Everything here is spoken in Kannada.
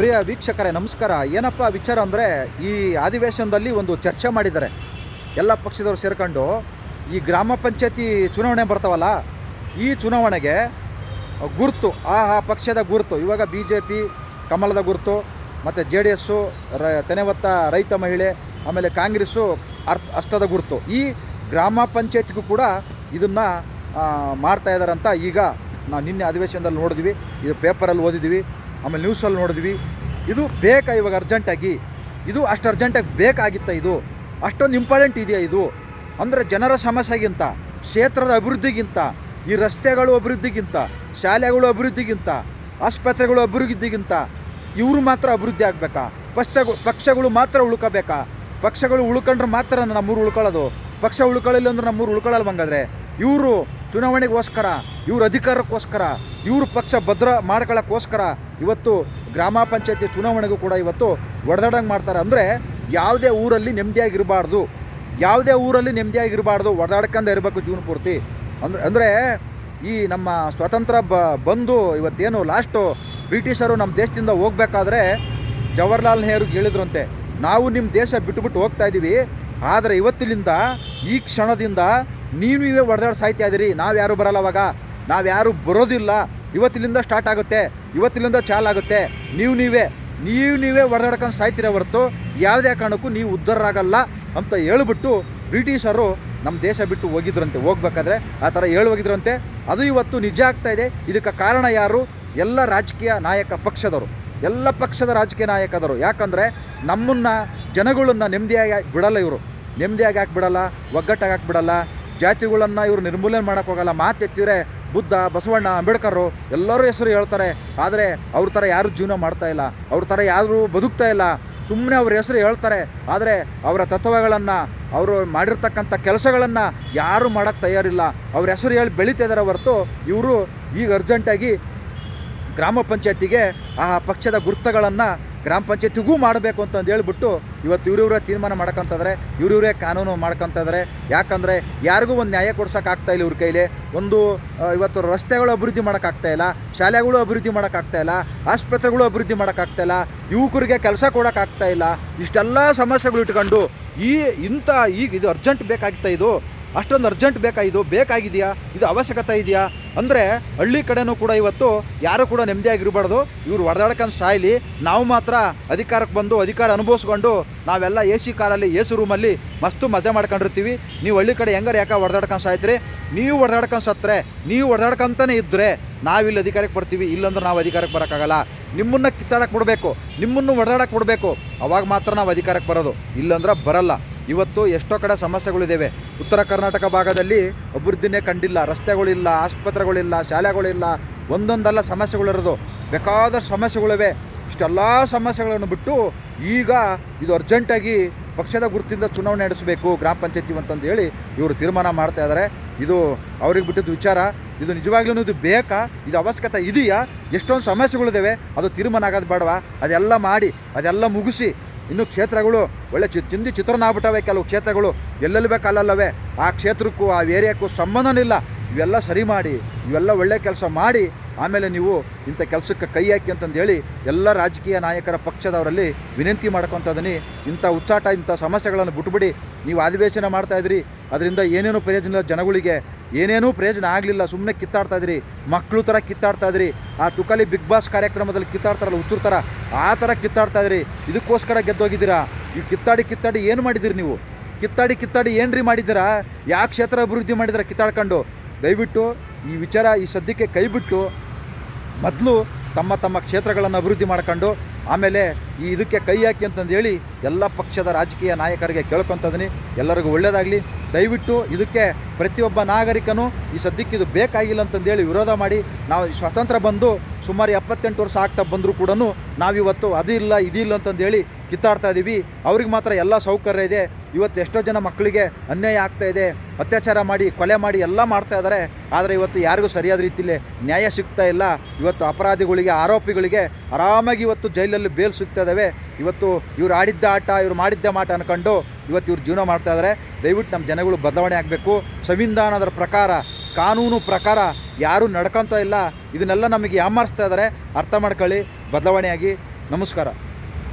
ಪ್ರಿಯ ವೀಕ್ಷಕರೇ, ನಮಸ್ಕಾರ. ಏನಪ್ಪ ವಿಚಾರ ಅಂದರೆ, ಈ ಅಧಿವೇಶನದಲ್ಲಿ ಒಂದು ಚರ್ಚೆ ಮಾಡಿದ್ದಾರೆ. ಎಲ್ಲ ಪಕ್ಷದವರು ಸೇರ್ಕೊಂಡು, ಈ ಗ್ರಾಮ ಪಂಚಾಯತಿ ಚುನಾವಣೆ ಬರ್ತಾವಲ್ಲ, ಈ ಚುನಾವಣೆಗೆ ಗುರುತು, ಆ ಪಕ್ಷದ ಗುರುತು, ಇವಾಗ ಬಿ ಜೆ ಪಿ ಕಮಲದ ಗುರುತು, ಮತ್ತು ಜೆ ಡಿ ಎಸ್ಸು ರ, ತೆನೆವತ್ತ ರೈತ ಮಹಿಳೆ, ಆಮೇಲೆ ಕಾಂಗ್ರೆಸ್ಸು, ಅರ್ಥ, ಅಷ್ಟದ ಗುರುತು. ಈ ಗ್ರಾಮ ಪಂಚಾಯತಿಗೂ ಕೂಡ ಇದನ್ನು ಮಾಡ್ತಾ ಇದ್ದಾರಂತ ಈಗ ನಾವು ನಿನ್ನೆ ಅಧಿವೇಶನದಲ್ಲಿ ನೋಡಿದ್ವಿ. ಇದು ಪೇಪರಲ್ಲಿ ಓದಿದ್ವಿ. ಆಮೇಲೆ ನ್ಯೂಸಲ್ಲಿ ನೋಡಿದ್ವಿ, ಇದು ಬೇಕಾ ಇವಾಗ ಅರ್ಜೆಂಟಾಗಿ ಇದು ಅಷ್ಟು ಅರ್ಜೆಂಟಾಗಿ ಬೇಕಾಗಿತ್ತ ಇದು? ಅಷ್ಟೊಂದು ಇಂಪಾರ್ಟೆಂಟ್ ಇದೆಯಾ ಇದು? ಅಂದರೆ ಜನರ ಸಮಸ್ಯೆಗಿಂತ, ಕ್ಷೇತ್ರದ ಅಭಿವೃದ್ಧಿಗಿಂತ, ಈ ರಸ್ತೆಗಳು ಅಭಿವೃದ್ಧಿಗಿಂತ, ಶಾಲೆಗಳು ಅಭಿವೃದ್ಧಿಗಿಂತ, ಆಸ್ಪತ್ರೆಗಳು ಅಭಿವೃದ್ಧಿಗಿಂತ, ಇವರು ಮಾತ್ರ ಅಭಿವೃದ್ಧಿ ಆಗಬೇಕಾ? ಪಕ್ಷಗಳು ಪಕ್ಷಗಳು ಮಾತ್ರ ಉಳ್ಕೋಬೇಕಾ? ಪಕ್ಷಗಳು ಉಳ್ಕೊಂಡ್ರೆ ಮಾತ್ರ ನಮ್ಮೂರು ಉಳ್ಕೊಳ್ಳೋದು. ಪಕ್ಷ ಉಳ್ಕೊಳ್ಳಿಲ್ಲ ಅಂದ್ರೆ ನಮ್ಮೂರು ಉಳ್ಕೊಳ್ಳಲ್ಲ ಹಂಗಾದ್ರೆ ಇವರು ಚುನಾವಣೆಗೋಸ್ಕರ, ಇವ್ರ ಅಧಿಕಾರಕ್ಕೋಸ್ಕರ, ಇವರು ಪಕ್ಷ ಭದ್ರ ಮಾಡ್ಕೊಳ್ಳೋಕ್ಕೋಸ್ಕರ ಇವತ್ತು ಗ್ರಾಮ ಪಂಚಾಯತಿ ಚುನಾವಣೆಗೂ ಕೂಡ ಇವತ್ತು ಒಡೆದಾಡಂಗೆ ಮಾಡ್ತಾರೆ. ಅಂದರೆ ಯಾವುದೇ ಊರಲ್ಲಿ ನೆಮ್ಮದಿಯಾಗಿರಬಾರ್ದು. ಯಾವುದೇ ಊರಲ್ಲಿ ನೆಮ್ಮದಿಯಾಗಿರಬಾರ್ದು. ಒಡೆದಾಡ್ಕೊಂಡು ಇರಬೇಕು ಜೀವನ ಪೂರ್ತಿ. ಅಂದ್ರೆ ಅಂದರೆ ಈ ನಮ್ಮ ಸ್ವತಂತ್ರ ಬ ಬಂದು ಇವತ್ತೇನು ಲಾಸ್ಟು ಬ್ರಿಟಿಷರು ನಮ್ಮ ದೇಶದಿಂದ ಹೋಗ್ಬೇಕಾದ್ರೆ ಜವಾಹರ್ಲಾಲ್ ನೆಹರು ಹೇಳಿದ್ರಂತೆ, ನಾವು ನಿಮ್ಮ ದೇಶ ಬಿಟ್ಟುಬಿಟ್ಟು ಹೋಗ್ತಾ ಇದ್ದೀವಿ ಆದರೆ ಇವತ್ತಿನಿಂದ, ಈ ಕ್ಷಣದಿಂದ ನೀವು ನೀವೇ ಹೊಡೆದಾಡಿ ಸಾಯ್ತಾ ನಾವು ಯಾರು ಬರಲ್ಲ ಅವಾಗ. ನಾವು ಯಾರು ಬರೋದಿಲ್ಲ. ಇವತ್ತಿನಿಂದ ಸ್ಟಾರ್ಟ್ ಆಗುತ್ತೆ. ಇವತ್ತಿನಿಂದ ಚಾಲಾಗುತ್ತೆ ನೀವು ನೀವೇ ನೀವು ನೀವೇ ಹೊಡೆದಾಡ್ಕೊಂಡು ಸಾಯ್ತೀರ ಹೊರತು ಯಾವುದೇ ಕಾರಣಕ್ಕೂ ನೀವು ಉದ್ಧಾರಾಗಲ್ಲ ಅಂತ ಹೇಳ್ಬಿಟ್ಟು ಬ್ರಿಟಿಷರು ನಮ್ಮ ದೇಶ ಬಿಟ್ಟು ಹೋಗಿದ್ರಂತೆ. ಹೋಗ್ಬೇಕಾದ್ರೆ ಆ ಥರ ಹೇಳಿ ಹೋಗಿದ್ರಂತೆ ಅದು ಇವತ್ತು ನಿಜ ಆಗ್ತಾ ಇದೆ. ಇದಕ್ಕೆ ಕಾರಣ ಯಾರು? ಎಲ್ಲ ರಾಜಕೀಯ ನಾಯಕ ಪಕ್ಷದವರು. ಎಲ್ಲ ಪಕ್ಷದ ರಾಜಕೀಯ ನಾಯಕದರು ಯಾಕಂದರೆ ನಮ್ಮನ್ನು, ಜನಗಳನ್ನ ನೆಮ್ಮದಿಯಾಗಿ ಬಿಡಲ್ಲ ಇವರು. ನೆಮ್ಮದಿಯಾಗಿ ಹಾಕ್ಬಿಡಲ್ಲ, ಒಗ್ಗಟ್ಟಾಗಿ ಹಾಕಿ ಬಿಡಲ್ಲ ಜಾತಿಗಳನ್ನು ಇವರು ನಿರ್ಮೂಲನೆ ಮಾಡೋಕ್ಕೋಗಲ್ಲ. ಮಾತೆತ್ತಿದ್ರೆ ಬುದ್ಧ, ಬಸವಣ್ಣ, ಅಂಬೇಡ್ಕರು ಎಲ್ಲರೂ ಹೆಸರು ಹೇಳ್ತಾರೆ. ಆದರೆ ಅವ್ರ ಥರ ಯಾರು ಜೀವನ ಮಾಡ್ತಾ ಇಲ್ಲ. ಅವ್ರ ಥರ ಯಾರು ಬದುಕ್ತಾ ಇಲ್ಲ. ಸುಮ್ಮನೆ ಅವ್ರ ಹೆಸರು ಹೇಳ್ತಾರೆ. ಆದರೆ ಅವರ ತತ್ವಗಳನ್ನು, ಅವರು ಮಾಡಿರ್ತಕ್ಕಂಥ ಕೆಲಸಗಳನ್ನು ಯಾರೂ ಮಾಡೋಕ್ಕೆ ತಯಾರಿಲ್ಲ. ಅವ್ರ ಹೆಸರು ಹೇಳಿ ಬೆಳೀತಾ ಇದ್ದಾರೆ ಹೊರತು ಇವರು ಈಗ ಅರ್ಜೆಂಟಾಗಿ ಗ್ರಾಮ ಪಂಚಾಯತಿಗೆ ಆ ಪಕ್ಷದ ಗುರ್ತಗಳನ್ನು ಗ್ರಾಮ ಪಂಚಾಯತಿಗೂ ಮಾಡಬೇಕು ಅಂತಂದು ಹೇಳ್ಬಿಟ್ಟು ಇವತ್ತು ಇವರಿವರೇ ತೀರ್ಮಾನ ಮಾಡ್ಕೊಂತಂದ್ರೆ, ಇವರಿವರೇ ಕಾನೂನು ಮಾಡ್ಕೊತಿದ್ದಾರೆ ಯಾಕಂದರೆ ಯಾರಿಗೂ ಒಂದು ನ್ಯಾಯ ಕೊಡ್ಸೋಕ್ಕಾಗ್ತಾ ಇಲ್ಲ ಇವ್ರ ಕೈಲಿ. ಒಂದು ಇವತ್ತು ರಸ್ತೆಗಳು ಅಭಿವೃದ್ಧಿ ಇಲ್ಲ, ಶಾಲೆಗಳು ಅಭಿವೃದ್ಧಿ ಇಲ್ಲ, ಆಸ್ಪತ್ರೆಗಳು ಅಭಿವೃದ್ಧಿ ಇಲ್ಲ, ಯುವಕರಿಗೆ ಕೆಲಸ ಕೊಡೋಕ್ಕಾಗ್ತಾ ಇಲ್ಲ. ಇಷ್ಟೆಲ್ಲ ಸಮಸ್ಯೆಗಳು ಇಟ್ಕೊಂಡು ಈ ಇಂಥ, ಈಗ ಇದು ಅರ್ಜೆಂಟ್ ಬೇಕಾಗ್ತಾ ಇದು? ಅಷ್ಟೊಂದು ಅರ್ಜೆಂಟ್ ಬೇಕಾ ಇದು? ಬೇಕಾಗಿದೆಯಾ? ಇದು ಅವಶ್ಯಕತೆ ಇದೆಯಾ? ಅಂದರೆ ಹಳ್ಳಿ ಕಡೆನೂ ಕೂಡ ಇವತ್ತು ಯಾರೂ ಕೂಡ ನೆಮ್ಮದಿಯಾಗಿರಬಾರ್ದು. ಇವ್ರು ಹೊಡೆದಾಡ್ಕೊಂಡು ಸಾಯ್ಲಿ ನಾವು ಮಾತ್ರ ಅಧಿಕಾರಕ್ಕೆ ಬಂದು ಅಧಿಕಾರ ಅನುಭವಿಸ್ಕೊಂಡು ನಾವೆಲ್ಲ ಎ ಸಿ ಕಾರಲ್ಲಿ, ಎ ಸಿ ರೂಮಲ್ಲಿ ಮಸ್ತು ಮಜಾ ಮಾಡ್ಕೊಂಡಿರ್ತೀವಿ. ನೀವು ಹಳ್ಳಿ ಕಡೆ ಹೆಂಗಾರ ಯಾಕೆ ಹೊಡೆದಾಡ್ಕೊಂಡು ಸಾಯ್ತೀರಿ? ನೀವು ಹೊಡೆದಾಡ್ಕೊಂಡು ಸತ್ತರೆ ನೀವು ಹೊಡೆದಾಡ್ಕೊಂತಾನೆ ಇದ್ದರೆ ನಾವಿಲ್ಲಿ ಅಧಿಕಾರಕ್ಕೆ ಬರ್ತೀವಿ. ಇಲ್ಲಂದ್ರೆ ನಾವು ಅಧಿಕಾರಕ್ಕೆ ಬರೋಕ್ಕಾಗಲ್ಲ. ನಿಮ್ಮನ್ನು ಕಿತ್ತಾಡಕ್ಕೆ ಬಿಡಬೇಕು. ನಿಮ್ಮನ್ನು ಹೊಡೆದಾಡಕ್ಕೆ ಬಿಡಬೇಕು. ಅವಾಗ ಮಾತ್ರ ನಾವು ಅಧಿಕಾರಕ್ಕೆ ಬರೋದು. ಇಲ್ಲಂದ್ರೆ ಬರಲ್ಲ. ಇವತ್ತು ಎಷ್ಟೋ ಕಡೆ ಸಮಸ್ಯೆಗಳಿದ್ದಾವೆ ಉತ್ತರ ಕರ್ನಾಟಕ ಭಾಗದಲ್ಲಿ ಅಭಿವೃದ್ಧಿನೇ ಕಂಡಿಲ್ಲ. ರಸ್ತೆಗಳಿಲ್ಲ, ಆಸ್ಪತ್ರೆಗಳಿಲ್ಲ, ಶಾಲೆಗಳಿಲ್ಲ. ಒಂದೊಂದಲ್ಲ ಸಮಸ್ಯೆಗಳಿರೋದು. ಬೇಕಾದಷ್ಟು ಸಮಸ್ಯೆಗಳಿವೆ. ಇಷ್ಟೆಲ್ಲ ಸಮಸ್ಯೆಗಳನ್ನು ಬಿಟ್ಟು ಈಗ ಇದು ಅರ್ಜೆಂಟಾಗಿ ಪಕ್ಷದ ಗುರುತಿಂದ ಚುನಾವಣೆ ನಡೆಸಬೇಕು, ಗ್ರಾಮ ಪಂಚಾಯತಿ ಅಂತಂದು ಹೇಳಿ ಇವರು ತೀರ್ಮಾನ ಮಾಡ್ತಾ ಇದ್ದಾರೆ ಇದು ಅವ್ರಿಗೆ ಬಿಟ್ಟಿದ್ದು ವಿಚಾರ. ಇದು ನಿಜವಾಗ್ಲೂ ಇದು ಬೇಕಾ? ಇದು ಅವಶ್ಯಕತೆ ಇದೆಯಾ? ಎಷ್ಟೊಂದು ಸಮಸ್ಯೆಗಳಿದ್ದಾವೆ ಅದು ತೀರ್ಮಾನ ಆಗೋದು ಬೇಡವಾ? ಅದೆಲ್ಲ ಮಾಡಿ, ಅದೆಲ್ಲ ಮುಗಿಸಿ ಇನ್ನು ಕ್ಷೇತ್ರಗಳು ಒಳ್ಳೆ ಚಿ ತಿಂದು ಚಿತ್ರಣ ಆಗ್ಬಿಟ್ಟವೆ ಕೆಲವು ಕ್ಷೇತ್ರಗಳು. ಎಲ್ಲೆಲ್ಲಿ ಬೇಕು ಅಲ್ಲಲ್ಲವೇ? ಆ ಕ್ಷೇತ್ರಕ್ಕೂ, ಆ ಏರಿಯಾಕ್ಕೂ ಸಂಬಂಧನೂ ಇಲ್ಲ. ಇವೆಲ್ಲ ಸರಿ ಮಾಡಿ, ಇವೆಲ್ಲ ಒಳ್ಳೆ ಕೆಲಸ ಮಾಡಿ, ಆಮೇಲೆ ನೀವು ಇಂಥ ಕೆಲಸಕ್ಕೆ ಕೈ ಹಾಕಿ ಅಂತಂದು ಹೇಳಿ ಎಲ್ಲ ರಾಜಕೀಯ ನಾಯಕರ ಪಕ್ಷದವರಲ್ಲಿ ವಿನಂತಿ ಮಾಡ್ಕೊತದನಿ. ಇಂಥ ಹುಚ್ಚಾಟ, ಇಂಥ ಸಮಸ್ಯೆಗಳನ್ನು ಬಿಟ್ಬಿಡಿ. ನೀವು ಅಧಿವೇಶನ ಮಾಡ್ತಾಯಿದ್ರಿ ಅದರಿಂದ ಏನೇನೂ ಪ್ರಯೋಜನ ಇಲ್ಲ ಜನಗಳಿಗೆ. ಏನೇನೂ ಪ್ರಯೋಜನ ಆಗಲಿಲ್ಲ ಸುಮ್ಮನೆ ಕಿತ್ತಾಡ್ತಾ ಇದ್ರಿ. ಮಕ್ಕಳು ಥರ ಕಿತ್ತಾಡ್ತಾ ಇದ್ರಿ. ಆ ತುಕಲಿ ಬಿಗ್ ಬಾಸ್ ಕಾರ್ಯಕ್ರಮದಲ್ಲಿ ಕಿತ್ತಾಡ್ತಾರಲ್ಲ ಹುಚ್ಚರು ಥರ, ಆ ಥರ ಕಿತ್ತಾಡ್ತಾ ಇದ್ರಿ. ಇದಕ್ಕೋಸ್ಕರ ಗೆದ್ದೋಗಿದ್ದೀರಾ? ಈ ಕಿತ್ತಾಡಿ ಕಿತ್ತಾಡಿ ಏನು ಮಾಡಿದಿರಿ ನೀವು? ಕಿತ್ತಾಡಿ ಕಿತ್ತಾಡಿ ಏನ್ರಿ ಮಾಡಿದ್ದೀರಾ? ಯಾವ ಕ್ಷೇತ್ರ ಅಭಿವೃದ್ಧಿ ಮಾಡಿದ್ರೆ ಕಿತ್ತಾಡ್ಕೊಂಡು? ದಯವಿಟ್ಟು ಈ ವಿಚಾರ ಈ ಸದ್ಯಕ್ಕೆ ಕೈಬಿಟ್ಟು ಮೊದಲು ತಮ್ಮ ತಮ್ಮ ಕ್ಷೇತ್ರಗಳನ್ನು ಅಭಿವೃದ್ಧಿ ಮಾಡ್ಕೊಂಡು ಆಮೇಲೆ ಈ ಇದಕ್ಕೆ ಕೈ ಹಾಕಿ ಅಂತಂದು ಹೇಳಿ ಎಲ್ಲ ಪಕ್ಷದ ರಾಜಕೀಯ ನಾಯಕರಿಗೆ ಕೇಳ್ಕೊತದೀನಿ ಎಲ್ಲರಿಗೂ ಒಳ್ಳೆಯದಾಗಲಿ ದಯವಿಟ್ಟು ಇದಕ್ಕೆ ಪ್ರತಿಯೊಬ್ಬ ನಾಗರಿಕನು ಈ ಸದ್ಯಕ್ಕೆ ಇದು ಬೇಕಾಗಿಲ್ಲ ಅಂತಂದೇಳಿ ವಿರೋಧ ಮಾಡಿ. ನಾವು ಸ್ವತಂತ್ರ ಬಂದು ಸುಮಾರು ಎಪ್ಪತ್ತೆಂಟು ವರ್ಷ ಆಗ್ತಾ ಬಂದರೂ ಕೂಡ ನಾವಿವತ್ತು ಅದು ಇಲ್ಲ ಇದಿಲ್ಲ ಅಂತಂದೇಳಿ ಕಿತ್ತಾಡ್ತಾ ಇದ್ದೀವಿ ಅವ್ರಿಗೆ ಮಾತ್ರ ಎಲ್ಲ ಸೌಕರ್ಯ ಇದೆ. ಇವತ್ತು ಎಷ್ಟೋ ಜನ ಮಕ್ಕಳಿಗೆ ಅನ್ಯಾಯ ಆಗ್ತಾ ಇದೆ. ಅತ್ಯಾಚಾರ ಮಾಡಿ, ಕೊಲೆ ಮಾಡಿ ಎಲ್ಲ ಮಾಡ್ತಾ ಇದ್ದಾರೆ ಆದರೆ ಇವತ್ತು ಯಾರಿಗೂ ಸರಿಯಾದ ರೀತಿಯಲ್ಲಿ ನ್ಯಾಯ ಸಿಗ್ತಾ ಇಲ್ಲ. ಇವತ್ತು ಅಪರಾಧಿಗಳಿಗೆ, ಆರೋಪಿಗಳಿಗೆ ಆರಾಮಾಗಿ ಇವತ್ತು ಜೈಲಲ್ಲಿ ಬೇಲ್ ಸಿಗ್ತಾ ಇದ್ದಾವೆ ಇವತ್ತು ಇವ್ರು ಆಡಿದ್ದ ಆಟ, ಇವ್ರು ಮಾಡಿದ್ದ ಮಾಟ ಅನ್ಕೊಂಡು ಇವತ್ತು ಇವ್ರು ಜೀವನ ಮಾಡ್ತಾ ಇದ್ದಾರೆ ದಯವಿಟ್ಟು ನಮ್ಮ ಜನಗಳು ಬದಲಾವಣೆ ಆಗಬೇಕು. ಸಂವಿಧಾನದ ಪ್ರಕಾರ, ಕಾನೂನು ಪ್ರಕಾರ ಯಾರೂ ನಡ್ಕೊತ ಇಲ್ಲ. ಇದನ್ನೆಲ್ಲ ನಮಗೆ ಯಾಮಾರಿಸ್ತಾ ಇದ್ದಾರೆ ಅರ್ಥ ಮಾಡ್ಕೊಳ್ಳಿ. ಬದಲಾವಣೆಯಾಗಿ. ನಮಸ್ಕಾರ.